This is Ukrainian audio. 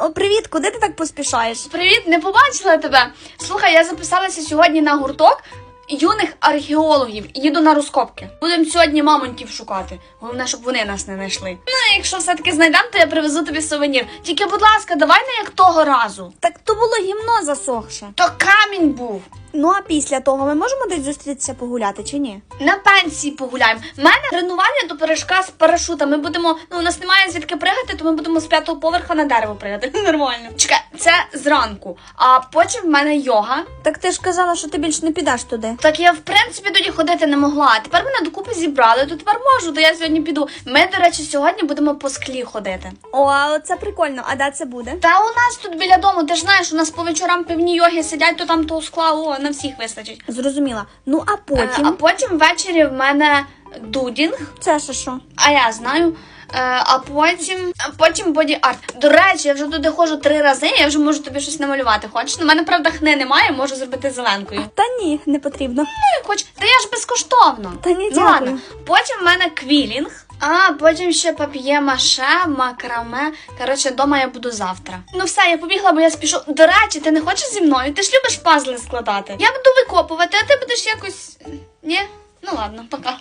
О, привіт, куди ти так поспішаєш? Привіт, не побачила тебе. Слухай, я записалася сьогодні на гурток юних археологів їду на розкопки. Будемо сьогодні мамонтів шукати. Головне, щоб вони нас не знайшли. Ну, якщо все-таки знайдемо, то я привезу тобі сувенір. Тільки, будь ласка, давай не як того разу. Так то було гімно засохше. То камінь був. Ну а після того ми можемо десь зустрітися погуляти чи ні? На пенсії погуляємо. У мене тренування до пережка з парашута. Ми будемо. Ну, у нас немає звідки пригати, то ми будемо з п'ятого поверха на дерево пригати. Нормально. Чекай, це зранку. А потім в мене йога. Так ти ж казала, що ти більше не підеш туди. Так я в принципі тоді ходити не могла. А тепер мене докупи зібрали, то тепер можу, то я сьогодні піду. Ми, до речі, сьогодні будемо по склі ходити. О, а це прикольно. А де це буде? Та у нас тут біля дому, ти ж знаєш, у нас по вечорам певні йоги сидять, то там того скла, о, на всіх вистачить. Зрозуміла. Ну а Е, потім. А потім ввечері в мене дудінг, Це ще що? а я знаю. Е, А потім, а потім боді арт. До речі, я вже туди ходжу три рази, я вже можу тобі щось намалювати. Хочеш? У мене правда хни немає, можу зробити зеленкою. Та ні, не потрібно. Ну, як хоч, та я ж безкоштовно. Та ні, Ну, ладно. Потім в мене квілінг. А потім ще пап'є-маше, макраме. Коротше, дома я буду завтра. Ну все, я побігла, бо я спішу. До речі, ти не хочеш зі мною? Ти ж любиш пазли складати. Я буду викопувати, а ти будеш якось. Ні? Ну ладно, пока.